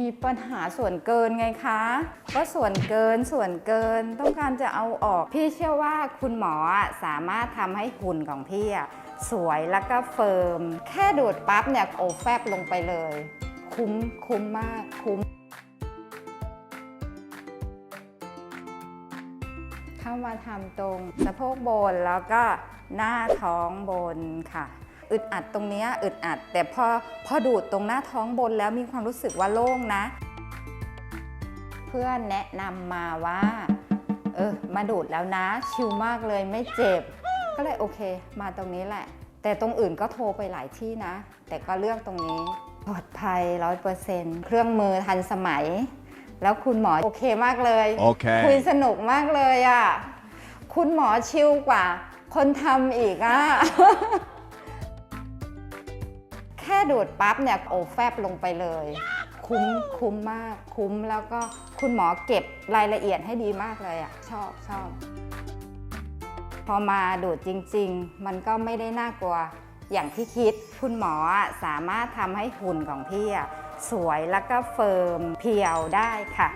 มีปัญหาส่วนเกินไงคะก็ส่วนเกินส่วนเกินต้องการจะเอาออก พี่เชื่อว่าคุณหมอสามารถทำให้หุ่นของพี่สวยแล้วก็เฟิร์ม แค่ดูดปั๊บเนี่ยโอแฟบลงไปเลย คุ้มคุ้มมากคุ้ม เข้ามาทำตรงสะโพกบนแล้วก็หน้าท้องบนค่ะ อึดอัดตรงเนี้ยอึดอัด แต่พอพอดูดตรงหน้าท้องบนแล้วมีความรู้สึกว่าโล่งนะ เพื่อนแนะนำมาว่า เออ มาดูดแล้วนะ ชิลมากเลยไม่เจ็บ ก็เลยโอเค มาตรงนี้แหละ แต่ตรงอื่นก็โทรไปหลายที่นะ แต่ก็เลือกตรงนี้ปลอดภัยร้อยเปอร์เซ็นต์เครื่องมือทันสมัย แล้วคุณหมอโอเคมากเลย Okay. คุยสนุกมากเลยอะ คุณหมอชิลกว่า คนทำอีกอะ แค่ดูดปั๊บเนี่ยโอแฟบลงไปเลย คุ้มคุ้มมากคุ้มแล้วก็คุณหมอเก็บรายละเอียดให้ดีมากเลยอะชอบชอบพอมาดูดจริง ๆ มันก็ไม่ได้น่ากลัวอย่างที่คิด คุณหมอสามารถทำให้หุ่นของพี่สวยแล้วก็เฟิร์มเพียวได้ค่ะ